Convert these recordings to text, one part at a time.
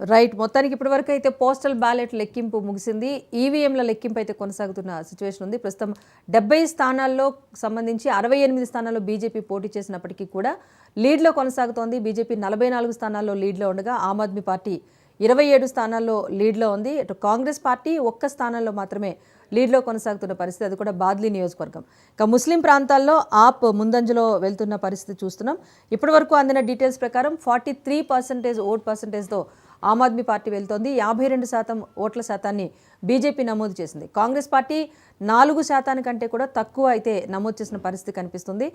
Right మొత్తానికి ఇప్పటివరకు అయితే పోస్టల్ బ్యాలెట్ లెక్కింపు ముగిసింది. ఈవీఎంల లెక్కింపు అయితే కొనసాగుతున్న సిచ్యువేషన్ ఉంది. ప్రస్తుతం డెబ్బై స్థానాల్లో సంబంధించి అరవై ఎనిమిది స్థానాల్లో బీజేపీ పోటీ చేసినప్పటికీ కూడా లీడ్లో కొనసాగుతోంది. బీజేపీ నలభై నాలుగు స్థానాల్లో లీడ్లో ఉండగా ఆమ్ ఆద్మీ పార్టీ ఇరవై ఏడు స్థానాల్లో లీడ్లో ఉంది. అటు కాంగ్రెస్ పార్టీ ఒక్క స్థానంలో మాత్రమే లీడ్లో కొనసాగుతున్న పరిస్థితి. అది కూడా బాద్లీ నియోజకవర్గం. ఇక ముస్లిం ప్రాంతాల్లో ఆప్ ముందంజలో వెళ్తున్న పరిస్థితి చూస్తున్నాం. ఇప్పటివరకు అందిన డీటెయిల్స్ ప్రకారం ఫార్టీ త్రీ పర్సెంటేజ్ ఓట్ పర్సెంటేజ్తో ఆమ్ ఆద్మీ పార్టీ వెళ్తోంది. యాభై రెండు శాతం ఓట్ల శాతాన్ని బీజేపీ నమోదు చేసింది. కాంగ్రెస్ పార్టీ నాలుగు శాతానికంటే కూడా తక్కువ అయితే నమోదు చేసిన పరిస్థితి కనిపిస్తుంది.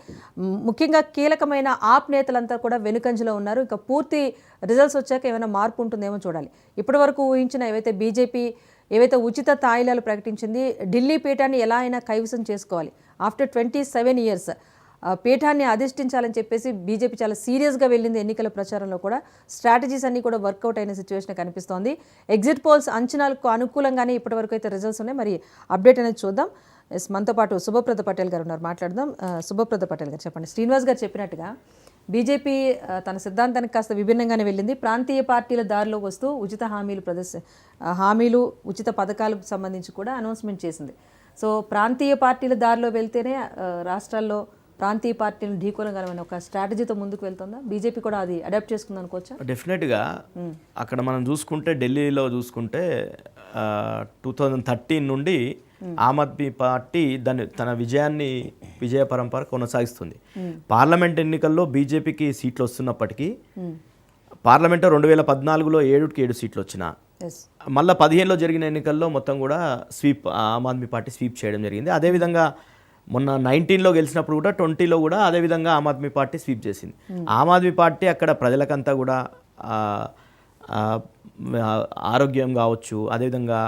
ముఖ్యంగా కీలకమైన ఆప్ నేతలంతా కూడా వెనుకంజలో ఉన్నారు. ఇంకా పూర్తి రిజల్ట్స్ వచ్చాక ఏమైనా మార్పు ఉంటుందేమో చూడాలి. ఇప్పటి వరకు ఊహించిన ఏవైతే బీజేపీ ఏవైతే ఉచిత తాయిలాలు ప్రకటించింది ఢిల్లీ పీఠాన్ని ఎలా అయినా కైవసం చేసుకోవాలి. ఆఫ్టర్ ట్వంటీ సెవెన్ ఇయర్స్ పీఠాన్ని అధిష్ఠించాలని చెప్పేసి బీజేపీ చాలా సీరియస్గా వెళ్ళింది ఎన్నికల ప్రచారంలో కూడా. స్ట్రాటజీస్ అన్ని కూడా వర్కౌట్ అయిన సిచ్యువేషన్ కనిపిస్తోంది. ఎగ్జిట్ పోల్స్ అంచనాలకు అనుకూలంగానే ఇప్పటివరకు అయితే రిజల్ట్స్ ఉన్నాయి. మరి అప్డేట్ అనేది చూద్దాం. ఎస్ మనతో పాటు శుభప్రద పటేల్ గారు ఉన్నారు. మాట్లాడదాం. శుభప్రద పటేల్ గారు చెప్పండి. శ్రీనివాస్ గారు చెప్పినట్టుగా బీజేపీ తన సిద్ధాంతానికి కాస్త విభిన్నంగానే వెళ్ళింది. ప్రాంతీయ పార్టీల దారిలో వస్తూ ఉచిత హామీలు ప్రదర్శ హామీలు ఉచిత పథకాలకు సంబంధించి కూడా అనౌన్స్మెంట్ చేసింది. సో ప్రాంతీయ పార్టీల దారిలో వెళ్తేనే రాష్ట్రాల్లో ప్రాంతీయ పార్టీలను ఢీకొనగలమని ఒక స్ట్రాటజీతో ముందుకు వెళ్తుందా? బీజేపీ కూడా అది అడాప్ట్ చేసుకుంది అనుకోవచ్చా? డెఫినెట్గా అక్కడ మనం చూసుకుంటే ఢిల్లీలో చూసుకుంటే టూ థౌజండ్ థర్టీన్ నుండి ఆమ్ ఆద్మీ పార్టీ దాని తన విజయాన్ని విజయ పరంపర కొనసాగిస్తుంది. పార్లమెంట్ ఎన్నికల్లో బీజేపీకి సీట్లు వస్తున్నప్పటికీ పార్లమెంట్ రెండు వేల పద్నాలుగులో ఏడుకి ఏడు సీట్లు వచ్చిన మళ్ళీ పదిహేనులో జరిగిన ఎన్నికల్లో మొత్తం కూడా sweep Aam Aadmi party sweep చేయడం జరిగింది. అదేవిధంగా మొన్న నైన్టీన్లో గెలిచినప్పుడు కూడా ట్వంటీలో కూడా అదేవిధంగా ఆమ్ ఆద్మీ పార్టీ స్వీప్ చేసింది. ఆమ్ ఆద్మీ పార్టీ అక్కడ ప్రజలకంతా కూడా ఆరోగ్యం కావచ్చు అదేవిధంగా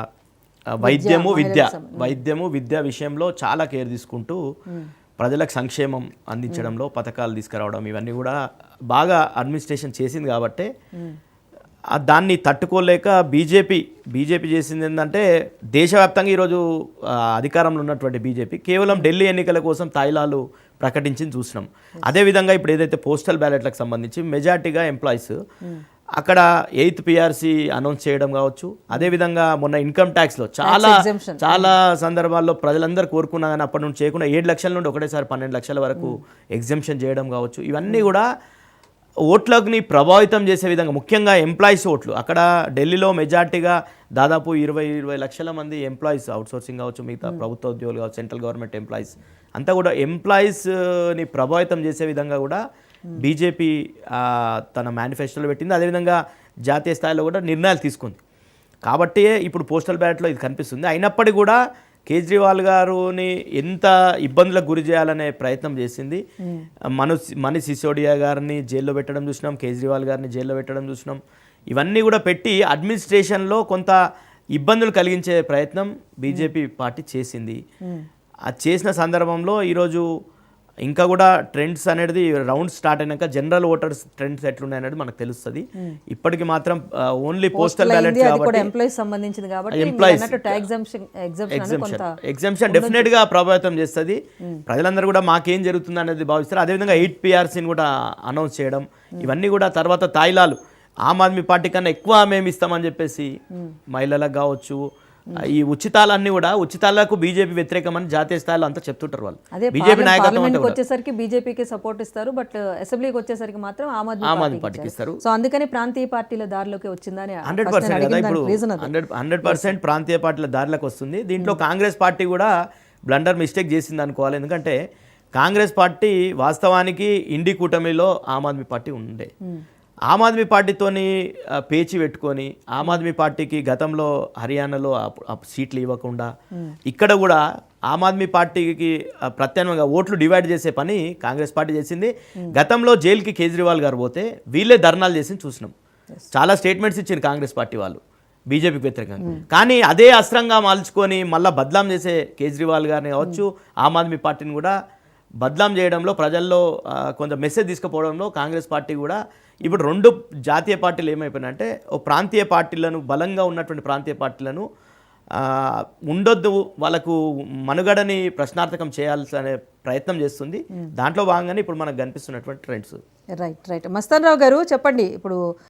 వైద్యము విద్య వైద్యము విద్య విషయంలో చాలా కేర్ తీసుకుంటూ ప్రజలకు సంక్షేమం అందించడంలో పథకాలు తీసుకురావడం ఇవన్నీ కూడా బాగా అడ్మినిస్ట్రేషన్ చేసింది కాబట్టే దాన్ని తట్టుకోలేక బీజేపీ బీజేపీ చేసింది ఏంటంటే దేశవ్యాప్తంగా ఈరోజు అధికారంలో ఉన్నటువంటి బీజేపీ కేవలం ఢిల్లీ ఎన్నికల కోసం తాయిలాలు ప్రకటించింది చూసినాం. అదేవిధంగా ఇప్పుడు ఏదైతే పోస్టల్ బ్యాలెట్లకు సంబంధించి మెజార్టీగా ఎంప్లాయీస్ అక్కడ ఎయిత్ పిఆర్సీ అనౌన్స్ చేయడం కావచ్చు. అదేవిధంగా మొన్న ఇన్కమ్ ట్యాక్స్లో చాలా. చాలా సందర్భాల్లో ప్రజలందరూ కోరుకున్నా కానీ అప్పటి నుండి చేయకుండా ఏడు లక్షల నుండి ఒకటేసారి పన్నెండు లక్షల వరకు ఎగ్జంప్షన్ చేయడం కావచ్చు. ఇవన్నీ కూడా ఓట్లని ప్రభావితం చేసే విధంగా ముఖ్యంగా ఎంప్లాయీస్ ఓట్లు. అక్కడ ఢిల్లీలో మెజార్టీగా దాదాపు ఇరవై ఇరవై లక్షల మంది ఎంప్లాయీస్ అవుట్సోర్సింగ్ కావచ్చు మిగతా ప్రభుత్వ ఉద్యోగులు కావచ్చు సెంట్రల్ గవర్నమెంట్ ఎంప్లాయీస్ అంతా కూడా ఎంప్లాయీస్ని ప్రభావితం చేసే విధంగా కూడా బీజేపీ తన మేనిఫెస్టోలో పెట్టింది. అదేవిధంగా జాతీయ స్థాయిలో కూడా నిర్ణయాలు తీసుకుంది. కాబట్టి ఇప్పుడు పోస్టల్ బ్యాలెట్లో ఇది కనిపిస్తుంది. అయినప్పటికీ కూడా కేజ్రీవాల్ గారుని ఎంత ఇబ్బందులకు గురి చేయాలనే ప్రయత్నం చేసింది. మను మనీష్ సిసోడియా గారిని జైల్లో పెట్టడం చూసినాం కేజ్రీవాల్ గారిని జైల్లో పెట్టడం చూసినాం. ఇవన్నీ కూడా పెట్టి అడ్మినిస్ట్రేషన్లో కొంత ఇబ్బందులు కలిగించే ప్రయత్నం బీజేపీ పార్టీ చేసింది. అది చేసిన సందర్భంలో ఈరోజు ఇంకా కూడా ట్రెండ్స్ అనేది రౌండ్ స్టార్ట్ అయినాక జనరల్ ఓటర్స్ ట్రెండ్స్ ఎట్లున్నాయి అనేది మనకు తెలుస్తుంది. ఇప్పటికి మాత్రం ఓన్లీ పోస్టల్ బ్యాలెట్ ఎగ్జామ్షన్ డెఫినెట్గా ప్రభావితం చేస్తుంది. ప్రజలందరూ కూడా మాకేం జరుగుతుంది అనేది భావిస్తారు. అదేవిధంగా ఎయిట్ పిఆర్సీని కూడా అనౌన్స్ చేయడం ఇవన్నీ కూడా తర్వాత తాయిలాలు ఆమ్ ఆద్మీ పార్టీ కన్నా ఎక్కువ మేము ఇస్తామని చెప్పేసి మహిళలకు కావచ్చు ఈ ఉచితాలన్నీ కూడా ఉచితాలకు బీజేపీ వ్యతిరేకమని జాతీయ స్థాయిలో అంతా చెప్తుంటారు వాళ్ళు. బీజేపీ నాయకత్వం వచ్చేసరికి బీజేపీకి సపోర్ట్ ఇస్తారు బట్ అసెంబ్లీకి వచ్చేసరికి మాత్రం ఆమ్ ఆద్మీ పార్టీకి ఇస్తారు. సో అందుకని ప్రాంతీయ పార్టీల దారిలోకి వచ్చిందని హండ్రెడ్ పర్సెంట్ కదా ఇప్పుడు హండ్రెడ్ హండ్రెడ్ పర్సెంట్ ప్రాంతీయ పార్టీల దారిలోకి వస్తుంది. దీంట్లో కాంగ్రెస్ పార్టీ కూడా బ్లండర్ మిస్టేక్ చేసింది అనుకోవాలి. ఎందుకంటే కాంగ్రెస్ పార్టీ వాస్తవానికి ఇండి కూటమిలో ఆమ్ ఆద్మీ పార్టీ ఉండే. ఆమ్ ఆద్మీ పార్టీతోని పేచి పెట్టుకొని ఆమ్ ఆద్మీ పార్టీకి గతంలో హర్యానాలో సీట్లు ఇవ్వకుండా ఇక్కడ కూడా ఆమ్ ఆద్మీ పార్టీకి ప్రత్యామ్నాయంగా ఓట్లు డివైడ్ చేసే పని కాంగ్రెస్ పార్టీ చేసింది. గతంలో జైలుకి కేజ్రీవాల్ గారు పోతే వీళ్ళే ధర్నాలు చేసి చూసినాం. చాలా స్టేట్మెంట్స్ ఇచ్చింది కాంగ్రెస్ పార్టీ వాళ్ళు బీజేపీకి వ్యతిరేకంగా. కానీ అదే అస్త్రంగా మాల్చుకొని మళ్ళీ బద్లాం చేసే కేజ్రీవాల్ గారిని కావచ్చు ఆమ్ ఆద్మీ పార్టీని కూడా బద్లాం చేయడంలో ప్రజల్లో కొంత మెసేజ్ తీసుకుపోవడంలో కాంగ్రెస్ పార్టీ కూడా ఇప్పుడు రెండు జాతీయ పార్టీలు ఏమైపోయినాయంటే ఓ ప్రాంతీయ పార్టీలను బలంగా ఉన్నటువంటి ప్రాంతీయ పార్టీలను ఉండొద్దు వాళ్ళకు మనుగడని ప్రశ్నార్థకం చేయాల్సిన ప్రయత్నం చేస్తుంది. దాంట్లో భాగంగానే ఇప్పుడు మనకు కనిపిస్తున్నటువంటి trends right right Mastan Rao garu చెప్పండి. ఇప్పుడు